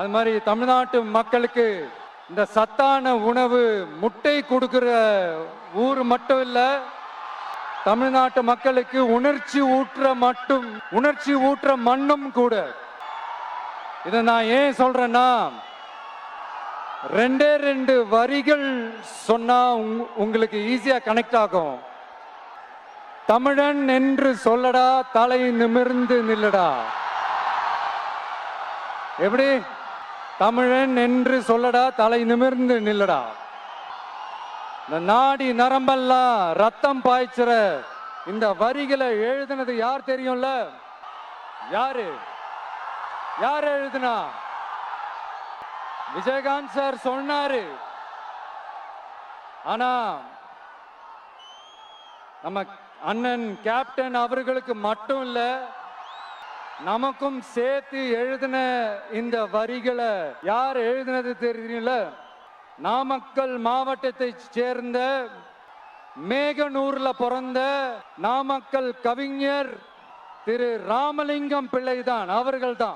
அது மாதிரி தமிழ்நாட்டு மக்களுக்கு இந்த சத்தான உணவு முட்டை கொடுக்கிற ஊர் மட்டும் இல்லை தமிழ்நாட்டு மக்களுக்கு உணர்ச்சி ஊற்ற மட்டும் உணர்ச்சி ஊற்ற மண்ணும் கூட. இதை நான் ஏன் சொல்றேன்னா ரெண்டே ரெண்டு வரிகள் சொன்னா உங்களுக்கு ஈஸியா கனெக்ட் ஆகும். தமிழன் என்று சொல்லடா தலை நிமிர்ந்து நில்லடா. எப்படி? தமிழன் என்று சொல்லடா தலை நிமிர்ந்து நில்லடா. இந்த நாடி நரம்பெல்லாம் ரத்தம் பாய்ச்சிற இந்த வரிகளை எழுதுனது யார் தெரியும்ல? யாரு? யார் எழுதுனா? விஜயகாந்த் சார் சொன்னாரு. ஆனா நம்ம அண்ணன் கேப்டன் அவர்களுக்கு மட்டும் இல்லை நமக்கும் சேர்த்து எழுதின இந்த வரிகளை யார் எழுதினது தெரியல நாமக்கல் மாவட்டத்தை சேர்ந்த மேகனூர்ல பிறந்த நாமக்கல் கவிஞர் திரு ராமலிங்கம் பிள்ளை தான் அவர்கள் தான்